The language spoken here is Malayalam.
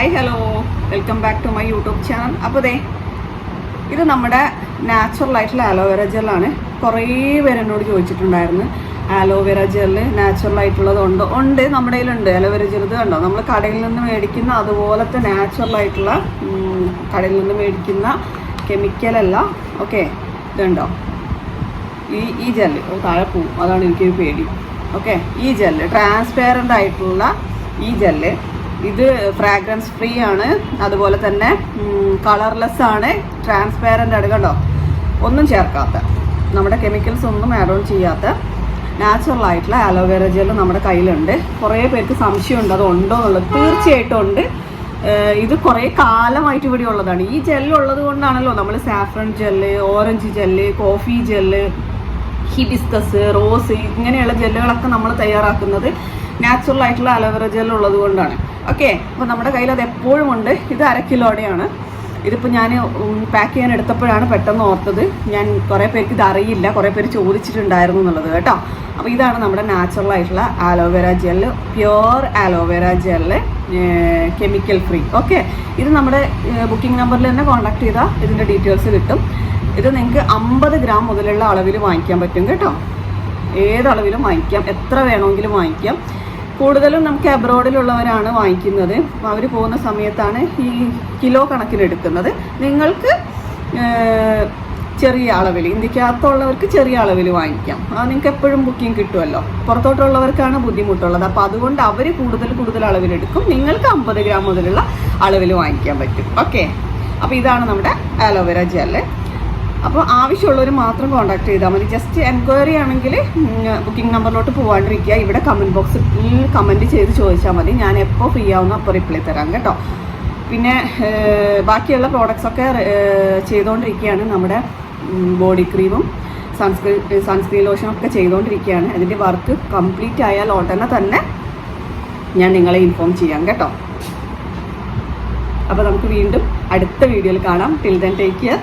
Hi hello welcome back to my YouTube channel അപ്പോൾ ദേ ഇത് നമ്മുടെ നാച്ചുറൽ ആയിട്ടുള്ള അലോവേര ജെല്ലാണ് കുറേ പേര് എന്നോട് ചോദിച്ചിട്ടുണ്ടായിരുന്നു അലോവേര ജെല്ല് നാച്ചുറൽ ആയിട്ടുള്ളത് ഉണ്ട്? നമ്മുടെ കയ്യിലുണ്ട്. അലോവേര ജെൽ ഇത് കണ്ടോ? നമ്മൾ കടയിൽ നിന്ന് മേടിക്കുന്ന അതുപോലത്തെ നാച്ചുറൽ ആയിട്ടുള്ള കടയിൽ നിന്ന് മേടിക്കുന്ന കെമിക്കലല്ല ഓക്കെ ഇതുണ്ടോ ഈ ഈ ജെല്ല് താഴെ പോവും. അതാണ് എനിക്കൊരു പേടി. ഓക്കെ ഈ ജെല്ല് ട്രാൻസ്പെയറന്റ് ആയിട്ടുള്ള ഈ ജെല്ല് ഇത് ഫ്രാഗ്രൻസ് ഫ്രീ ആണ്. അതുപോലെ തന്നെ കളർലെസ് ആണ്. ട്രാൻസ്പാരന്റ് ആണ് കണ്ടോ? ഒന്നും ചേർക്കാത്ത. നമ്മുടെ കെമിക്കൽസ് ഒന്നും ആഡ് ഓൺ ചെയ്യാത്ത നാച്ചുറൽ ആയിട്ടുള്ള അലോവേര ജെൽ നമ്മുടെ കയ്യിലുണ്ട്. കുറേ പേർക്ക് സംശയമുണ്ട് അത് ഉണ്ടോ എന്നുള്ളത് തീർച്ചയായിട്ടും ഉണ്ട്. ഇത് കുറേ കാലമായിട്ട് ഇവിടെ ഉള്ളതാണ്. ഈ ജെല്ല് ഉള്ളത് കൊണ്ടാണല്ലോ നമ്മൾ saffron gel orange gel coffee gel hibiscus rose ഇങ്ങനെയുള്ള ജെല്ലുകളൊക്കെ നമ്മൾ തയ്യാറാക്കുന്നത്. നാച്ചുറൽ ആയിട്ടുള്ള അലോവേറ ജെൽ ഉള്ളത് കൊണ്ടാണ്. ഓക്കെ അപ്പോൾ നമ്മുടെ കയ്യിൽ അത് എപ്പോഴും ഉണ്ട്. ഇത് അര കിലോടെയാണ് ഇതിപ്പോൾ ഞാൻ പാക്ക് ചെയ്യാൻ എടുത്തപ്പോഴാണ് പെട്ടെന്ന് ഓർത്തത്. ഞാൻ കുറേ പേർക്ക് ഇത് അറിയില്ല. കുറേ പേര് ചോദിച്ചിട്ടുണ്ടായിരുന്നു എന്നുള്ളത് കേട്ടോ. അപ്പോൾ ഇതാണ് നമ്മുടെ നാച്ചുറൽ ആയിട്ടുള്ള aloe vera gel pure aloe vera gel chemical free okay ഇത് നമ്മുടെ ബുക്കിംഗ് നമ്പറിൽ തന്നെ കോൺടാക്ട് ചെയ്താൽ ഇതിന്റെ ഡീറ്റെയിൽസ് കിട്ടും. ഇത് നിങ്ങൾക്ക് അമ്പത് ഗ്രാം മുതലുള്ള അളവിൽ വാങ്ങിക്കാൻ പറ്റും കേട്ടോ. ഏത് വാങ്ങിക്കാം. എത്ര വേണമെങ്കിലും വാങ്ങിക്കാം. കൂടുതലും നമുക്ക് അബ്രോഡിലുള്ളവരാണ് വാങ്ങിക്കുന്നത്. അവർ പോകുന്ന സമയത്താണ് ഈ കിലോ കണക്കിന് എടുക്കുന്നത് നിങ്ങൾക്ക് ചെറിയ അളവിൽ ഇന്ത്യക്കകത്തുള്ളവർക്ക് ചെറിയ അളവിൽ വാങ്ങിക്കാം. അത് നിങ്ങൾക്ക് എപ്പോഴും ബുക്കിംഗ് കിട്ടുമല്ലോ പുറത്തോട്ടുള്ളവർക്കാണ് ബുദ്ധിമുട്ടുള്ളത്. അപ്പോൾ അതുകൊണ്ട് അവർ കൂടുതൽ കൂടുതൽ അളവിലെടുക്കും. നിങ്ങൾക്ക് അമ്പത് ഗ്രാം മുതലുള്ള അളവിൽ വാങ്ങിക്കാൻ പറ്റും. ഓക്കെ? അപ്പോൾ ഇതാണ് നമ്മുടെ ആലോവേര ജെല്ല് അപ്പോൾ ആവശ്യമുള്ളവർ മാത്രം കോൺടാക്ട് ചെയ്താൽ മതി. ജസ്റ്റ് എൻക്വയറി ആണെങ്കിൽ ബുക്കിംഗ് നമ്പറിലോട്ട് പോകാണ്ടിരിക്കുക ഇവിടെ കമന്റ് ബോക്സിൽ കമന്റ് ചെയ്ത് ചോദിച്ചാൽ മതി. ഞാൻ എപ്പോൾ ഫ്രീ ആവുന്ന അപ്പോൾ റിപ്ലൈ തരാം കേട്ടോ. പിന്നെ ബാക്കിയുള്ള പ്രോഡക്റ്റ്സൊക്കെ ചെയ്തുകൊണ്ടിരിക്കുകയാണ് നമ്മുടെ ബോഡി ക്രീമും സൺസ്ക്രീൻ സൺസ്ക്രീൻ ലോഷനും ഒക്കെ ചെയ്തുകൊണ്ടിരിക്കുകയാണ് അതിന്റെ വർക്ക് കംപ്ലീറ്റ് ആയാൽ ഉടനെ തന്നെ ഞാൻ നിങ്ങളെ ഇൻഫോം ചെയ്യാം കേട്ടോ. അപ്പോൾ നമുക്ക് വീണ്ടും അടുത്ത വീഡിയോയിൽ കാണാം. Till then take care